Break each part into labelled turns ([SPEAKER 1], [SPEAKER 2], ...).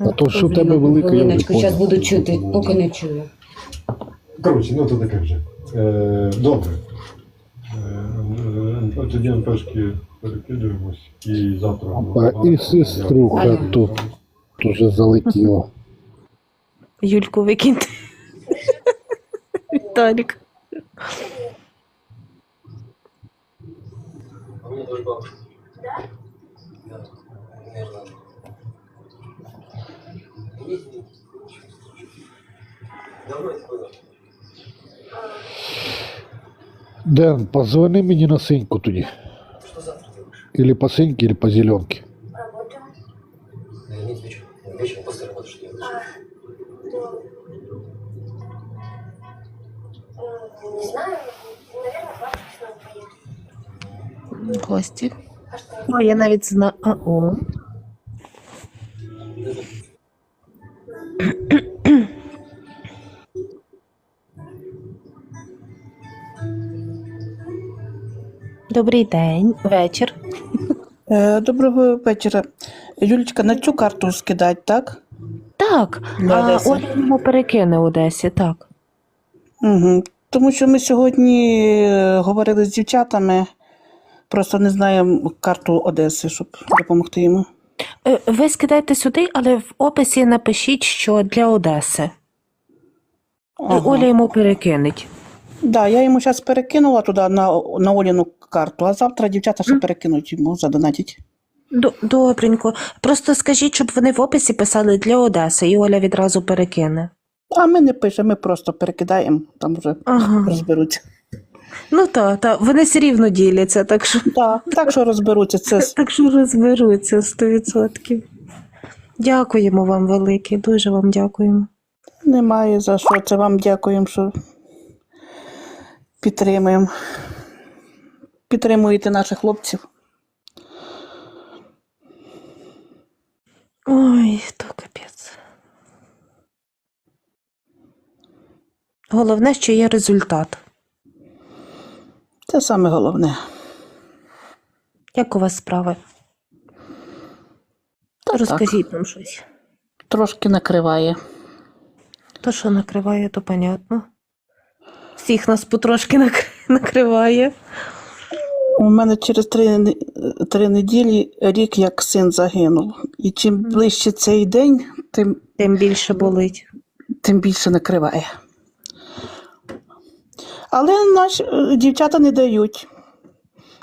[SPEAKER 1] А то, що в тебе велика, я вже
[SPEAKER 2] зараз буду чути, поки не чую.
[SPEAKER 3] Коротше, ну то таке вже. Е, добре. Е, е, тоді МПшки перекидуємось і завтра.
[SPEAKER 1] А і сеструха
[SPEAKER 2] Алло.
[SPEAKER 1] тут уже залетіла.
[SPEAKER 4] Юльку викиньте. Віталік.
[SPEAKER 1] Ден, позвони мені на синьку тоді. Или по синьке, или по зеленке.
[SPEAKER 5] Работаю.
[SPEAKER 6] Да, нет, вечером. Вечером после работы что делаешь?
[SPEAKER 5] То, м, не знаю, наверное, к бабушке снова поеду.
[SPEAKER 4] Гості.
[SPEAKER 5] А что?
[SPEAKER 4] О, я навіть знаю. А, о. Добрий день, вечір.
[SPEAKER 7] Е, Доброго вечора. Юлічка, на цю карту скидать, так?
[SPEAKER 4] Так,
[SPEAKER 7] Для
[SPEAKER 4] а. Оля йому перекине Одесі, так.
[SPEAKER 7] Угу. Тому що ми сьогодні е, говорили з дівчатами, просто не знаємо карту Одеси, щоб допомогти йому.
[SPEAKER 4] Е, Ви скидайте сюди, але в описі напишіть, що для Одеси. І
[SPEAKER 7] Ага.
[SPEAKER 4] Оля йому перекинеть.
[SPEAKER 7] Да, я йому зараз перекинула туди на, на Оліну карту, а завтра дівчата ще перекинуть йому, задонатять.
[SPEAKER 4] Добренько. Просто скажіть, щоб вони в описі писали для Одеси, і Оля відразу перекине.
[SPEAKER 7] А ми не пишемо, ми просто перекидаємо, там вже
[SPEAKER 4] Ага.
[SPEAKER 7] розберуться.
[SPEAKER 4] Ну так, так, вони все рівно діляться, так що,
[SPEAKER 7] Да, так що розберуться, це
[SPEAKER 4] так що розберуться 100%. Дякуємо вам велике, дуже вам дякуємо.
[SPEAKER 7] немає за що. Це вам дякуємо, що підтримуємо. Підтримуєте наших хлопців.
[SPEAKER 4] Ой, то капець. Головне, що є результат.
[SPEAKER 7] Це саме головне.
[SPEAKER 4] Як у вас справи?
[SPEAKER 7] Та так.
[SPEAKER 4] Розкажіть нам щось.
[SPEAKER 7] Трошки накриває.
[SPEAKER 4] То, що накриває, то понятно. Всіх нас потрошки накриває.
[SPEAKER 7] У мене через три, три неділі рік як син загинув. І чим ближче цей день, тим,
[SPEAKER 4] Тим більше болить.
[SPEAKER 7] тим більше накриває. Але наші е, дівчата не дають.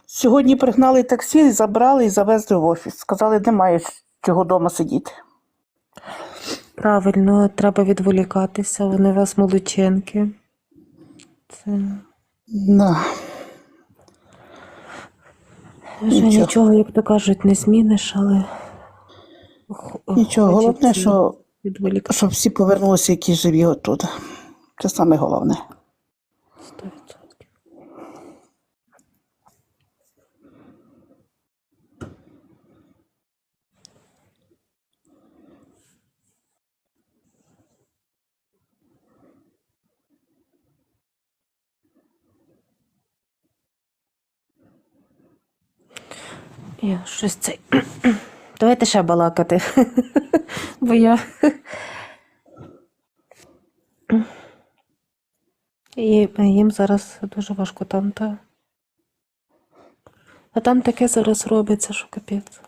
[SPEAKER 7] Сьогодні пригнали таксі, забрали і завезли в офіс. Сказали, немає чого вдома сидіти.
[SPEAKER 4] Правильно, треба відволікатися, вони у вас молодчинки. Це
[SPEAKER 7] Да.
[SPEAKER 4] Вже
[SPEAKER 7] Нічого.
[SPEAKER 4] нічого, як то кажуть, не зміниш, але
[SPEAKER 7] Нічого, головне, що, щоб всі повернулися, які живі отут. Це саме головне.
[SPEAKER 4] Я щось цей. Давайте ще балакати. Бо я. І їм зараз дуже важко там, та. А там таке зараз робиться, що капець.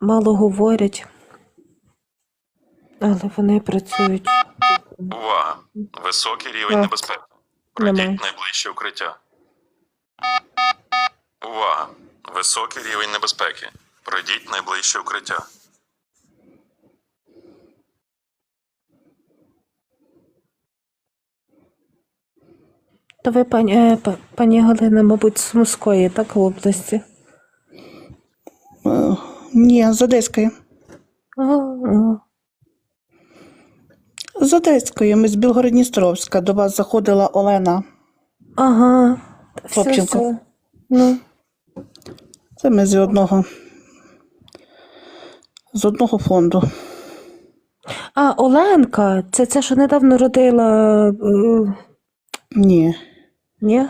[SPEAKER 4] Мало говорять, але вони працюють.
[SPEAKER 8] Увага! Високий рівень небезпеки. Пройдіть найближче укриття. Увага! Високий рівень небезпеки. Пройдіть найближче укриття.
[SPEAKER 4] То ви, пані, е, пані Галина, мабуть, з Сумської, так, в області?
[SPEAKER 7] Е, Ні, з Одеської.
[SPEAKER 4] Ага.
[SPEAKER 7] З Одеської, ми з Білгородністровська. До вас заходила Олена.
[SPEAKER 4] Ага. Все, все. Ну,
[SPEAKER 7] Це ми з одного. З одного фонду.
[SPEAKER 4] А, Оленка, це це, що недавно родила. е,
[SPEAKER 7] Ні.
[SPEAKER 4] Ні?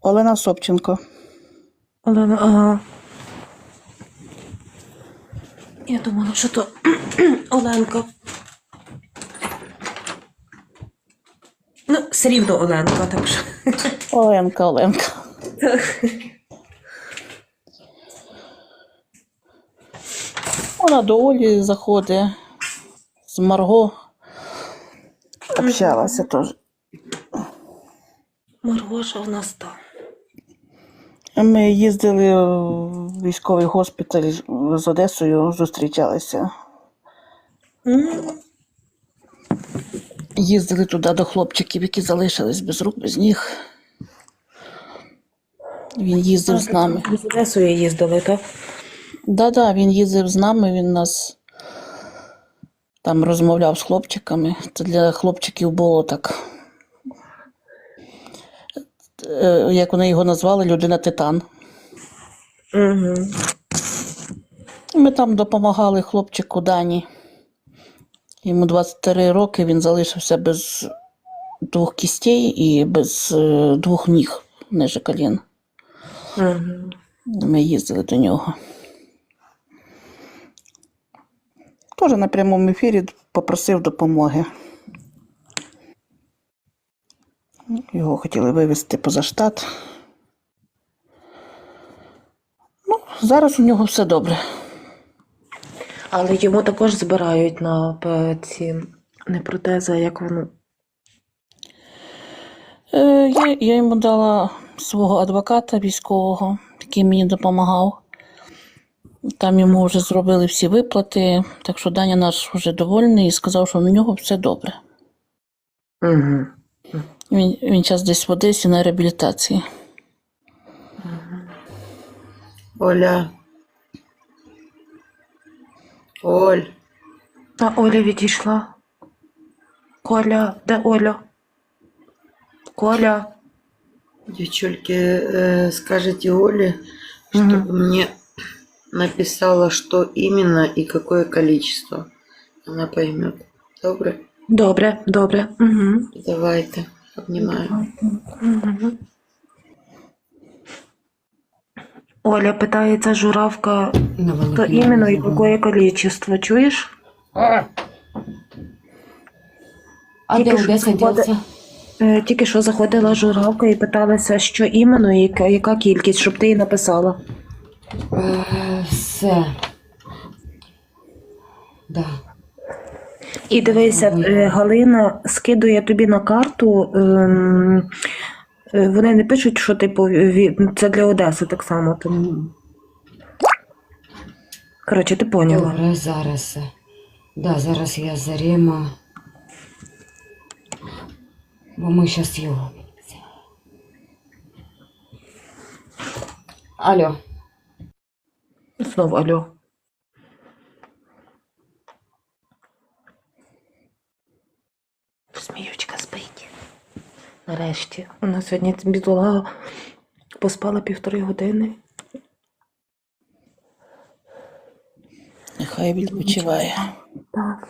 [SPEAKER 7] Олена Собченко.
[SPEAKER 4] Олена, ага. Я думала, що то Оленка. Ну, все рівно Оленка, так що.
[SPEAKER 7] Оленка, Оленка. Вона до Олі заходить з Марго. Общалася теж.
[SPEAKER 4] Маргоша в нас там.
[SPEAKER 7] Ми їздили в військовий госпіталь з Одесою, зустрічалися.
[SPEAKER 4] М,
[SPEAKER 7] Їздили туди до хлопчиків, які залишились без рук, без ніг. Він їздив з нами.
[SPEAKER 4] З Одесою їздили, так?
[SPEAKER 7] Да-да, він їздив з нами, він нас там розмовляв з хлопчиками. Це для хлопчиків було так. е, Як вони його назвали, людина Титан.
[SPEAKER 4] Угу.
[SPEAKER 7] Ми там допомагали хлопчику Дані. Йому 23 роки, він залишився без двох кістей і без е, двох ніг ниже колін.
[SPEAKER 4] Угу.
[SPEAKER 7] Ми їздили до нього. Теж на прямому ефірі попросив допомоги. Його хотіли вивезти поза штат. Ну, зараз у нього все добре.
[SPEAKER 4] Але йому також збирають на ці не протези, як воно.
[SPEAKER 7] Е, я, я йому дала свого адвоката військового, який мені допомагав. Там йому вже зробили всі виплати, так що Даня наш вже довольний і сказав, що у нього все добре.
[SPEAKER 4] Угу.
[SPEAKER 7] Він, він зараз десь в Одесі на реабілітації.
[SPEAKER 2] Оля. Оль.
[SPEAKER 4] А Оля відійшла. Коля, де Оля? Коля.
[SPEAKER 2] Девчульки, э, скажите Оле, чтобы мне написала, что именно и какое количество. Она поймет. Добре?
[SPEAKER 4] Добре, добре. Угу.
[SPEAKER 2] Давайте. Обнимаю.
[SPEAKER 4] Угу. Оля питається журавка, то іменно і яке количество, чуєш?
[SPEAKER 9] А
[SPEAKER 4] Тільки
[SPEAKER 9] де
[SPEAKER 4] заходи-
[SPEAKER 9] ділся?
[SPEAKER 4] Е, Тільки що заходила журавка і питалася, що іменно і яка, яка кількість, щоб ти їй написала.
[SPEAKER 9] Е, Все. Да.
[SPEAKER 4] І дивися, е, Галина скидує тобі на карту. ем, е, Вони не пишуть, що типу це для Одеси так само. Тому... Коротше, ти поняла.
[SPEAKER 9] Добре, зараз. Да, зараз я за Рема. Бо ми зараз його. Алло.
[SPEAKER 4] Знов алло. Сміючка спить. Нарешті. Вона сьогодні бідолага поспала півтори години.
[SPEAKER 7] Нехай відпочиває.
[SPEAKER 4] Так.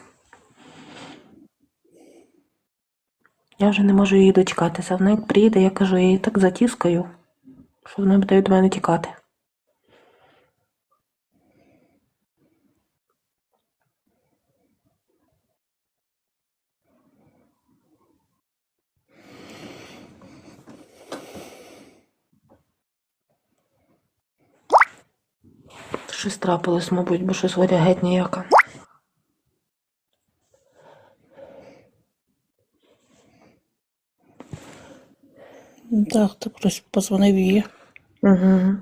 [SPEAKER 4] Я вже не можу її дочекатися. Вона як приїде, я кажу, я її так затіскаю, що вона буде від мене тікати. Щось трапилось, мабуть, бо щось Оля геть ніяка.
[SPEAKER 7] Так, то хтось позвонив їй.
[SPEAKER 4] Угу.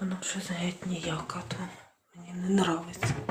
[SPEAKER 4] Воно щось геть ніяка, то не нравиться.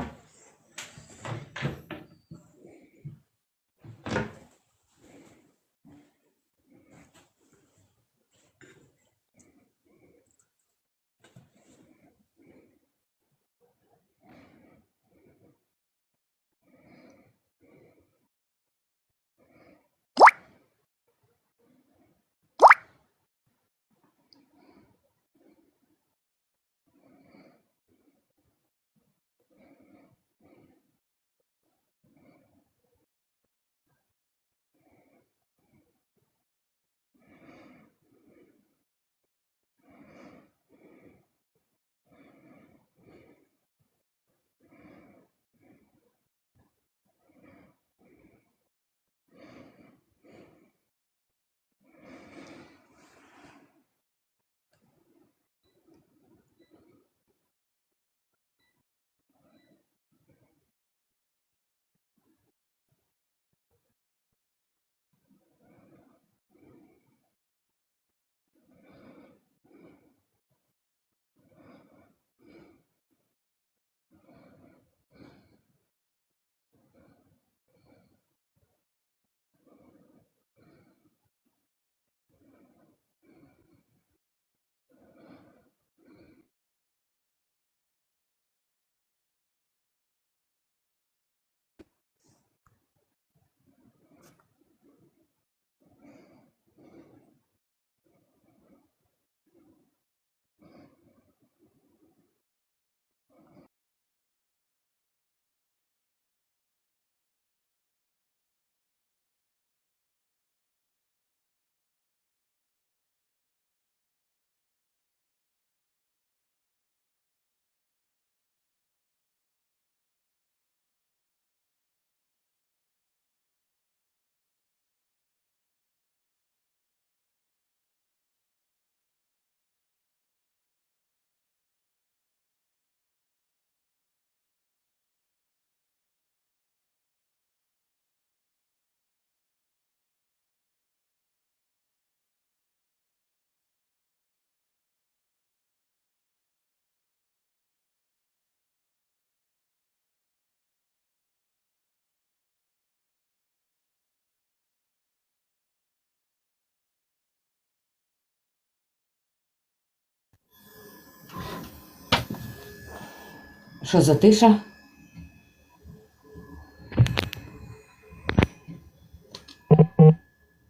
[SPEAKER 9] Що за тиша?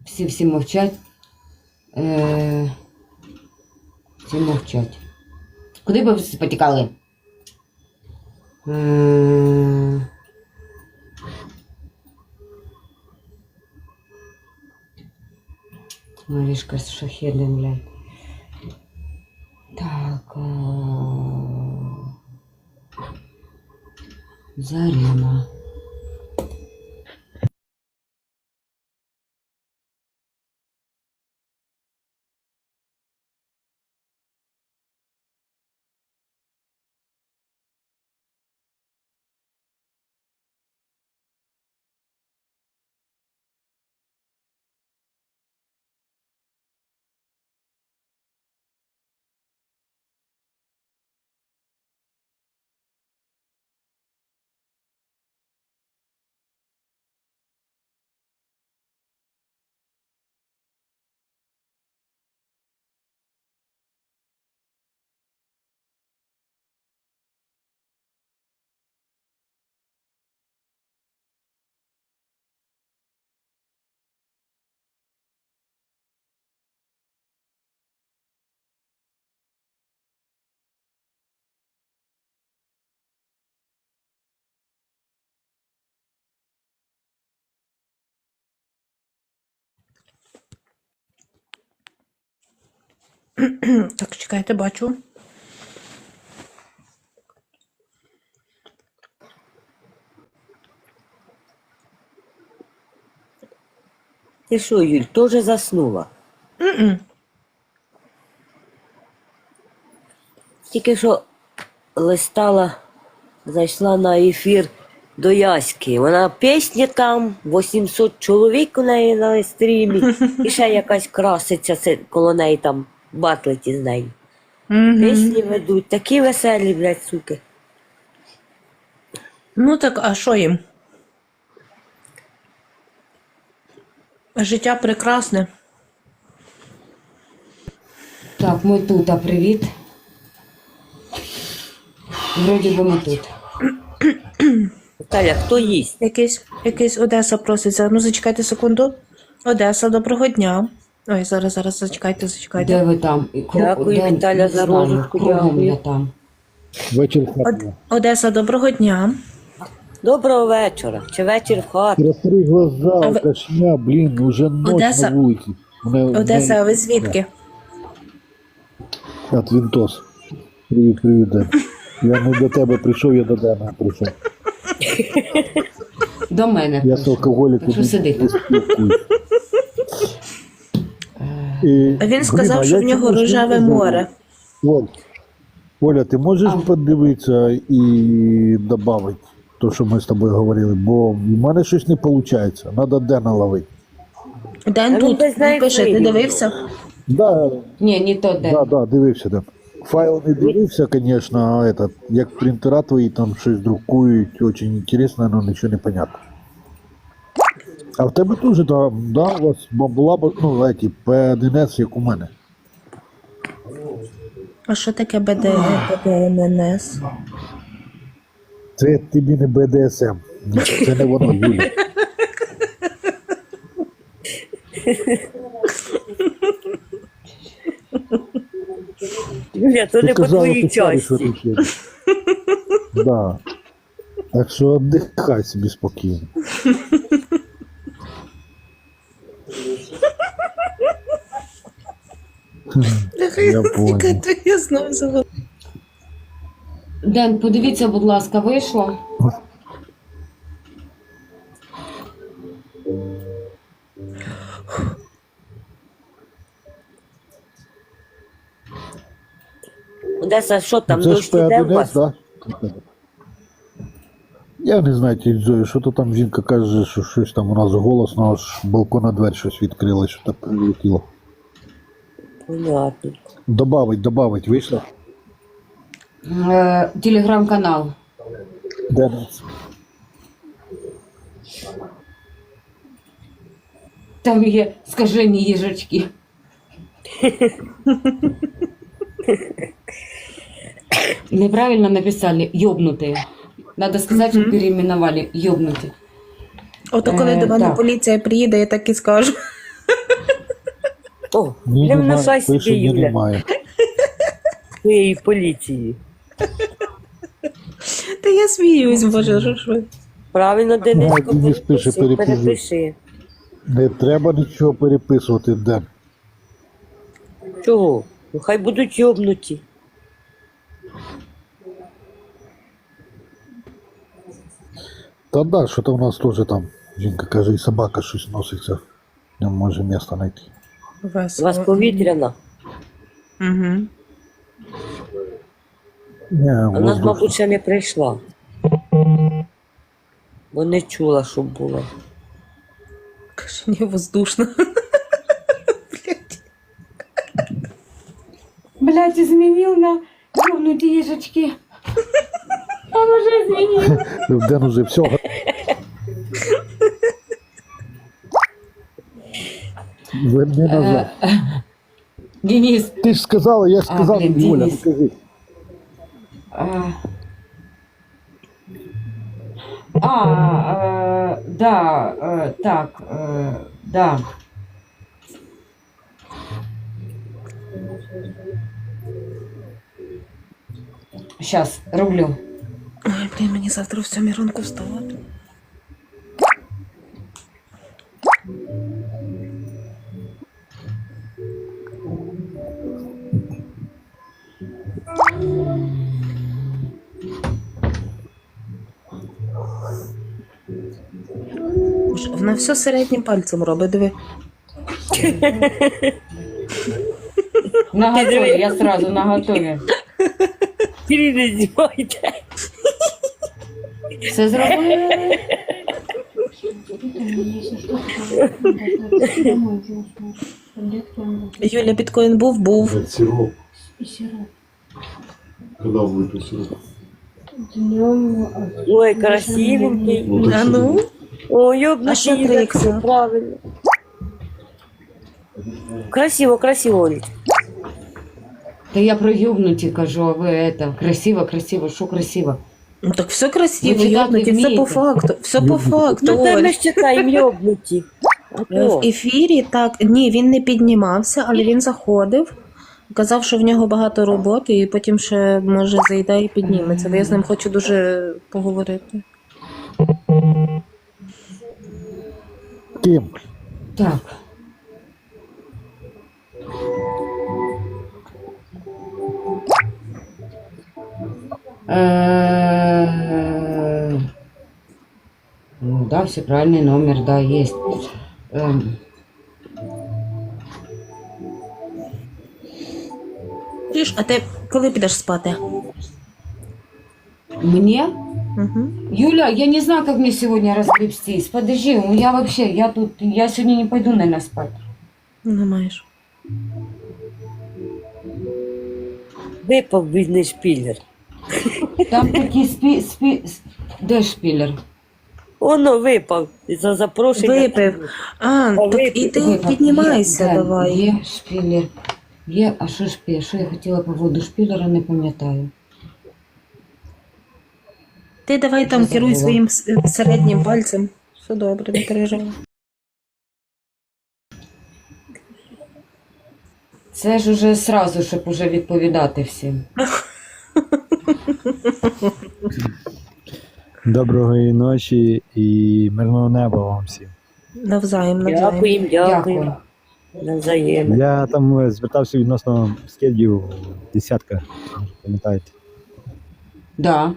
[SPEAKER 9] Всі всі мовчать. Е... Всі мовчать. Куди ви всі потікали? Е... Марішка з шахідним, блядь. Так. А... Зарема.
[SPEAKER 4] Так, чекайте, бачу.
[SPEAKER 10] Ти що, Юль, теж заснула? Тільки що листала, зайшла на ефір до Яськи. Вона пісня там, 800 чоловік у неї на стрімі, і ще якась красиця коло неї там батлить із нею.
[SPEAKER 4] Мгм.
[SPEAKER 10] Пісні ведуть, такі веселі, блядь, суки.
[SPEAKER 4] Ну так, а що їм? Життя прекрасне.
[SPEAKER 9] Так, ми тут, а привіт. Вроді би ми тут.
[SPEAKER 10] Наталя, хто їсть?
[SPEAKER 4] Якийсь, якийсь Одеса проситься. Ну, зачекайте секунду. Одеса, доброго дня. Ой, зараз, зараз, зачекайте, зачекайте.
[SPEAKER 9] Де ви там? І кру-
[SPEAKER 10] Дякую,
[SPEAKER 9] де-
[SPEAKER 10] Віталя, за
[SPEAKER 9] знаю,
[SPEAKER 10] розочку,
[SPEAKER 9] Кругом
[SPEAKER 10] дякую.
[SPEAKER 9] я там.
[SPEAKER 1] Вечір
[SPEAKER 4] Од... Одеса, доброго дня.
[SPEAKER 10] Доброго вечора. Чи вечір в хаті?
[SPEAKER 1] Розтри глаза,
[SPEAKER 4] А ви-
[SPEAKER 1] кашня, блін, уже ніч
[SPEAKER 4] Одеса-
[SPEAKER 1] на вулиці. Мене,
[SPEAKER 4] Одеса, а ви звідки?
[SPEAKER 1] От Вінтос. Привіт, привіт, Ден. Я не до тебе прийшов, я до Дена прийшов.
[SPEAKER 9] До мене.
[SPEAKER 1] Я
[SPEAKER 9] прийшов.
[SPEAKER 1] з алкоголіком
[SPEAKER 9] Так що сидите?
[SPEAKER 1] спілкуюсь. І,
[SPEAKER 4] А він сказав, що в нього рожеве море.
[SPEAKER 1] Оль, Оля, ти можеш
[SPEAKER 9] А.
[SPEAKER 1] подивитися і додати те, що ми з тобою говорили, бо в мене щось не виходить. Треба Дена ловити.
[SPEAKER 4] Ден
[SPEAKER 10] А він
[SPEAKER 4] тут
[SPEAKER 10] без неї
[SPEAKER 4] він пише, ти
[SPEAKER 10] вийде.
[SPEAKER 4] дивився?
[SPEAKER 1] Да,
[SPEAKER 9] Ні, не то де.
[SPEAKER 1] да, да, дивився Ден. Файл не дивився, звісно, а этот, як принтера твої там щось друкують, дуже інтересно, але нічого не понятно. А в тебе теж там, да, у вас була б, ну, эти, P1S, як у мене.
[SPEAKER 4] А що таке БД, БДМНС?
[SPEAKER 1] Це тобі не БДСМ. Це не воно, Юля.
[SPEAKER 10] Юля, то не по твоїй часті.
[SPEAKER 1] Так що віддихай собі спокійно. Я понял.
[SPEAKER 4] Я знову забула.
[SPEAKER 9] Ден, подивіться, будь ласка, вийшло.
[SPEAKER 10] Одеса, що там,
[SPEAKER 1] Це ж
[SPEAKER 10] дощ іде у
[SPEAKER 1] P1S,
[SPEAKER 10] вас?
[SPEAKER 1] да? Я не знаю, тіть Зоя, що то там жінка каже, що щось там у нас голосно, аж балкона двері щось відкрила, що так прилетіло.
[SPEAKER 10] Понятно.
[SPEAKER 1] Добавить, добавить, вийшло?
[SPEAKER 9] Е, телеграм-канал.
[SPEAKER 1] Де нас?
[SPEAKER 9] Там є скажені їжачки. Неправильно написали ёбнутые. Надо сказать, что переименовали ёбнутые.
[SPEAKER 4] Ото коли
[SPEAKER 9] Е,
[SPEAKER 4] до мене
[SPEAKER 9] так.
[SPEAKER 4] поліція приїде, я так і скажу.
[SPEAKER 10] О,
[SPEAKER 1] пише, ні,
[SPEAKER 10] Юля
[SPEAKER 1] немає.
[SPEAKER 10] поліції.
[SPEAKER 4] Та я сміюсь, боже, що ж ви.
[SPEAKER 10] Правильно, Дениско,
[SPEAKER 1] Денис пише,
[SPEAKER 10] перепиши.
[SPEAKER 1] Не треба нічого переписувати, Ден.
[SPEAKER 10] Чого? Ну хай будуть йобнуті.
[SPEAKER 1] Та да, що то в нас теж там, жінка каже, і собака щось носиться. Не може місця знайти.
[SPEAKER 10] У вас повітряна.
[SPEAKER 4] Угу.
[SPEAKER 1] Ні,
[SPEAKER 10] А нас, мабуть, ще не прийшла. Бо не чула, щоб була.
[SPEAKER 4] Каже, не воздушно. Блядь,
[SPEAKER 9] изменил на ёбнутые ежечки. Он уже изменил.
[SPEAKER 1] Ден уже все. Верни назад.
[SPEAKER 9] Денис,
[SPEAKER 1] Ти ж сказала, я ж
[SPEAKER 9] А,
[SPEAKER 1] сказав,
[SPEAKER 9] блін,
[SPEAKER 1] Юля, ну
[SPEAKER 9] Денис.
[SPEAKER 1] скажи.
[SPEAKER 9] А, а, э, да, э, так, э, да. Сейчас, рублю.
[SPEAKER 4] Ой, блін, мені завтра в сьомій ранку вставати. все середнім пальцем робить, диви.
[SPEAKER 9] На готове, я сразу на готове.
[SPEAKER 10] Тільки не знімайте.
[SPEAKER 9] Все зробили?
[SPEAKER 4] Юля, біткоін був, був.
[SPEAKER 3] Это сироп. Когда он выпил сироп?
[SPEAKER 10] Ой, красивенький.
[SPEAKER 3] Вот
[SPEAKER 4] А
[SPEAKER 3] это
[SPEAKER 4] ну?
[SPEAKER 10] О,
[SPEAKER 4] А
[SPEAKER 10] йобнутий
[SPEAKER 4] що
[SPEAKER 10] правильно. Красиво, красиво, Олечка.
[SPEAKER 9] Та я про ёбнуті кажу, а ви это, красиво, красиво, що красиво?
[SPEAKER 4] Ну так все красиво,
[SPEAKER 9] читати
[SPEAKER 4] йобнуті, все по
[SPEAKER 9] вмієте?
[SPEAKER 4] факту. Все по факту,
[SPEAKER 10] Ну,
[SPEAKER 4] Оль.
[SPEAKER 10] ми ж читаємо йобнуті. А то.
[SPEAKER 4] В ефірі так, ні, він не піднімався, але він заходив. Казав, що в нього багато роботи, і потім ще може зайде і підніметься. Бо я з ним хочу дуже поговорити.
[SPEAKER 1] Ким?
[SPEAKER 9] Так. Э, Ну да, все правильный номер, да, есть. Эм,
[SPEAKER 4] Чуєш, а ти коли підеш спати?
[SPEAKER 9] Мне?
[SPEAKER 4] Угу.
[SPEAKER 9] Юля, я не знаю, как мне сегодня разгребстись. Подожди, ну я вообще, я тут, я сегодня не пойду, наверное, спать.
[SPEAKER 4] Не маєш.
[SPEAKER 10] Випав бідний шпілер.
[SPEAKER 9] Там такие спи, спи, с- де шпилер?
[SPEAKER 10] Воно випав за запрошення.
[SPEAKER 4] Випив. А, так і ти
[SPEAKER 9] Випав.
[SPEAKER 4] піднімайся
[SPEAKER 9] Є, да,
[SPEAKER 4] давай.
[SPEAKER 9] Є шпилер. Є, а що шпилер? Що я хотіла по поводу шпилера, не пам'ятаю.
[SPEAKER 4] Ти давай там керуй своїм середнім пальцем. Все добре, не переживай.
[SPEAKER 9] Це ж уже сразу, щоб уже відповідати всім.
[SPEAKER 11] Доброї ночі і мирного неба вам всім.
[SPEAKER 4] Навзаєм, навзаєм.
[SPEAKER 10] Дякуємо, дякуємо. Навзаєм.
[SPEAKER 11] Я там е, звертався відносно скидів десятка, пам'ятаєте.
[SPEAKER 9] Да.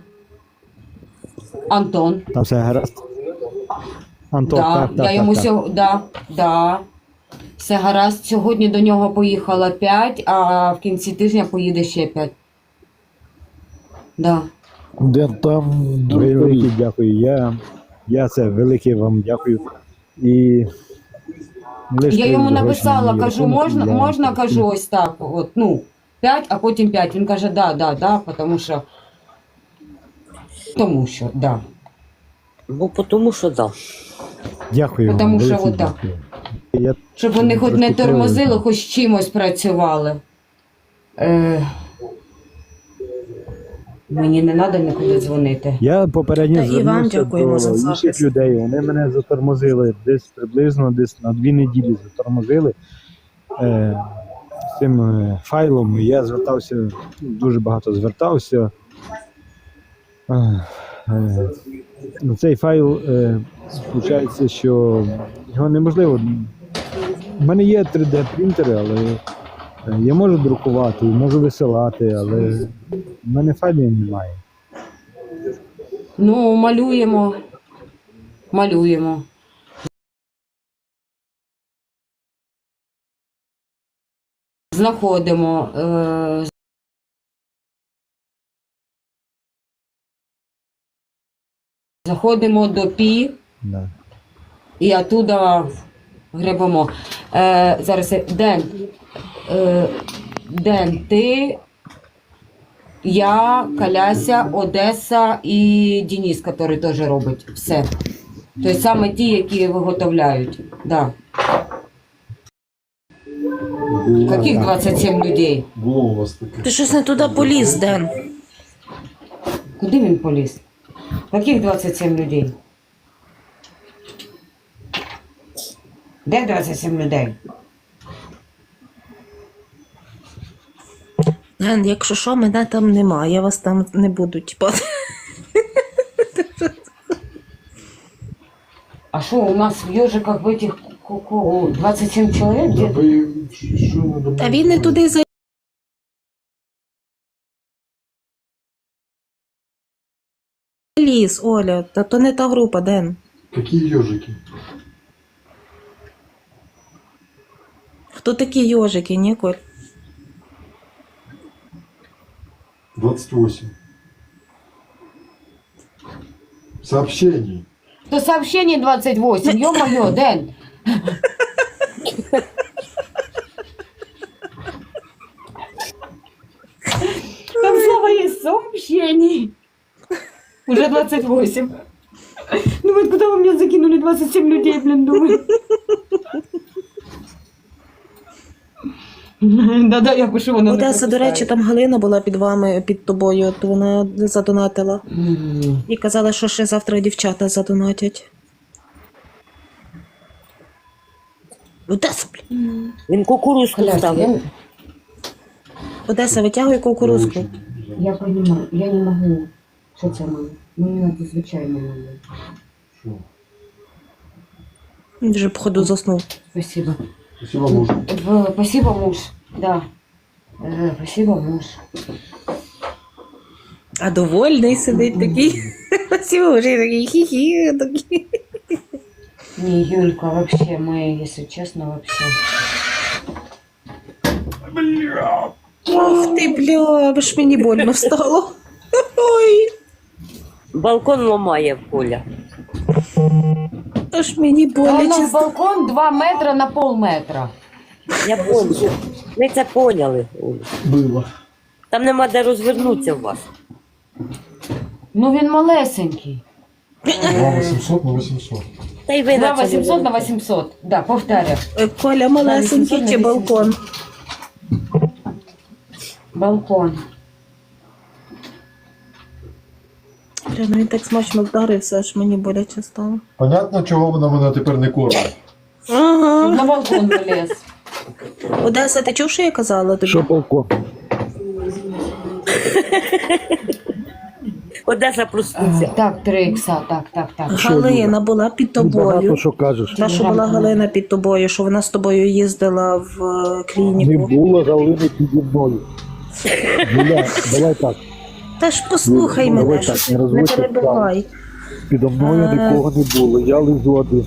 [SPEAKER 9] Антон.
[SPEAKER 11] Там все гаразд. Антон,
[SPEAKER 9] да,
[SPEAKER 11] так, так,
[SPEAKER 9] я йому
[SPEAKER 11] так, так.
[SPEAKER 9] сьогодні. Да, да. Все гаразд. Сьогодні до нього поїхало 5, а в кінці тижня поїде ще 5. Да.
[SPEAKER 1] Ден там
[SPEAKER 11] Велике дякую. Я, я це велике вам дякую. І лиш
[SPEAKER 9] Я йому написала, кажу, можна,
[SPEAKER 11] я
[SPEAKER 9] можна, кажу, ось так, от, ну, 5, а потім 5. Він каже, да, да, да, тому що. Тому що, да.
[SPEAKER 10] Бо тому що да.
[SPEAKER 11] Дякую вам.
[SPEAKER 9] Потому що
[SPEAKER 11] велике
[SPEAKER 9] отак.
[SPEAKER 11] дякую. Я
[SPEAKER 9] Щоб вони хоч не
[SPEAKER 11] Трошки
[SPEAKER 9] тормозили, хоч чимось працювали. Е, Мені не треба нікуди дзвонити.
[SPEAKER 11] Я попередньо
[SPEAKER 4] Та і вам
[SPEAKER 11] звернувся
[SPEAKER 4] дякуємо
[SPEAKER 11] до
[SPEAKER 4] за
[SPEAKER 11] інших людей. Вони мене затормозили десь приблизно десь на дві неділі затормозили е, з цим е, файлом. Я звертався, дуже багато звертався. Е, е, ну, цей файл, е, виходить, що його неможливо. У мене є 3D-принтери, але е, я можу друкувати, можу висилати, але в мене файлів немає.
[SPEAKER 9] Ну, малюємо. Малюємо. Знаходимо. Е, заходимо до пі
[SPEAKER 11] Да.
[SPEAKER 9] і оттуда гребемо. Е, зараз Ден. Е, Ден, ти, я, Каляся, Одеса і Денис, який теж робить все. Тобто саме ті, які виготовляють. Да. Каких 27 людей?
[SPEAKER 3] Було у вас таке.
[SPEAKER 4] Ти щось не туди поліз, Ден.
[SPEAKER 9] Куди він поліз? Каких 27 людей? Де 27 людей?
[SPEAKER 4] Ден, якщо що, мене там немає, я вас там не буду тіпати.
[SPEAKER 9] А що, у нас в ежиках в этих ку- ку- 27 чоловік? Де?
[SPEAKER 3] ви
[SPEAKER 4] Та він не туди за. Ліс, Оля, та то не та група, Ден.
[SPEAKER 3] Які ежики?
[SPEAKER 4] Хто такі йожики, ні, Коль?
[SPEAKER 3] 28. Сообщений.
[SPEAKER 9] То сообщение 28, ё-моё, Дэн. Там слово есть сообщений. Уже 28. Ну вот куда вы меня закинули 27 людей, блин, думаю. Да-да, я пишу, воно не
[SPEAKER 4] Одеса, до речі, там Галина була під вами, під тобою, то вона задонатила. І казала, що ще завтра дівчата задонатять. Одеса, блін.
[SPEAKER 10] Він кукурузку ставив.
[SPEAKER 4] Одеса, витягуй кукурузку.
[SPEAKER 9] я понимаю, я не могу. Що це мама? Мені це звичайно не можу.
[SPEAKER 3] Що?
[SPEAKER 4] Він вже, походу, заснув.
[SPEAKER 9] Спасибо.
[SPEAKER 3] Спасибо, муж.
[SPEAKER 9] В- Спасибо, муж. Да. Э, Спасибо, муж.
[SPEAKER 4] А довольний сидить такий. Спасибо, вже такий хі-хі, такий.
[SPEAKER 9] Не, Юлька, вообще, мы, если честно, вообще.
[SPEAKER 4] Ох ти, бля, аж мені больно стало. Ой,
[SPEAKER 10] Балкон ламає Коля.
[SPEAKER 4] аж мені
[SPEAKER 9] А
[SPEAKER 4] боляче.
[SPEAKER 9] нас балкон 2 метра на полметра.
[SPEAKER 10] Я понял. Ми це поняли. Оля.
[SPEAKER 3] Было.
[SPEAKER 10] Там нема де розвернутися у вас.
[SPEAKER 9] Ну він малесенький.
[SPEAKER 3] 2 800 на 800.
[SPEAKER 10] Та й ви
[SPEAKER 9] На
[SPEAKER 10] на
[SPEAKER 9] 800 на
[SPEAKER 10] не
[SPEAKER 9] 800. Да, повторяю.
[SPEAKER 4] Е, Коля малесенький чи балкон?
[SPEAKER 9] Балкон.
[SPEAKER 4] Бля, ну він так смачно вдарився, аж мені боляче стало.
[SPEAKER 3] Понятно, чого вона мене тепер не кормить?
[SPEAKER 4] Ага.
[SPEAKER 9] На балкон вилез.
[SPEAKER 4] Одеса, ти чув, що я казала тобі?
[SPEAKER 11] Що полко?
[SPEAKER 10] Одеса проснувся.
[SPEAKER 9] Так, 3 ікса, так, так, так.
[SPEAKER 4] Галина була під тобою.
[SPEAKER 11] Багато що кажеш.
[SPEAKER 4] Та, що була Галина під тобою, що вона з тобою їздила в е,
[SPEAKER 11] Не
[SPEAKER 4] клініку.
[SPEAKER 11] було Галини піді мною. Юля, давай так.
[SPEAKER 4] Та ж послухай
[SPEAKER 11] Ну,
[SPEAKER 4] мене,
[SPEAKER 11] так, не
[SPEAKER 4] не перебивай.
[SPEAKER 11] Підо мною
[SPEAKER 4] А.
[SPEAKER 11] нікого не було. Я лежу один.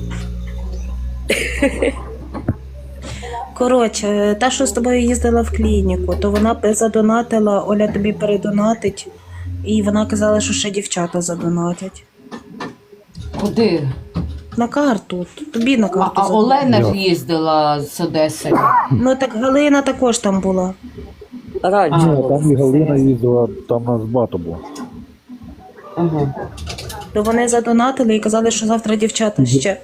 [SPEAKER 4] Коротше, та, що з тобою їздила в клініку, то вона задонатила, Оля тобі передонатить, і вона казала, що ще дівчата задонатять.
[SPEAKER 9] Куди?
[SPEAKER 4] На карту, тобі на карту.
[SPEAKER 9] а
[SPEAKER 4] задонатять.
[SPEAKER 9] Олена ж їздила з Одеси.
[SPEAKER 4] Ну так Галина також там була.
[SPEAKER 10] Раніше.
[SPEAKER 11] Ні, там і Галина їздила, там нас багато було.
[SPEAKER 9] Ага.
[SPEAKER 4] То вони задонатили і казали, що завтра дівчата ще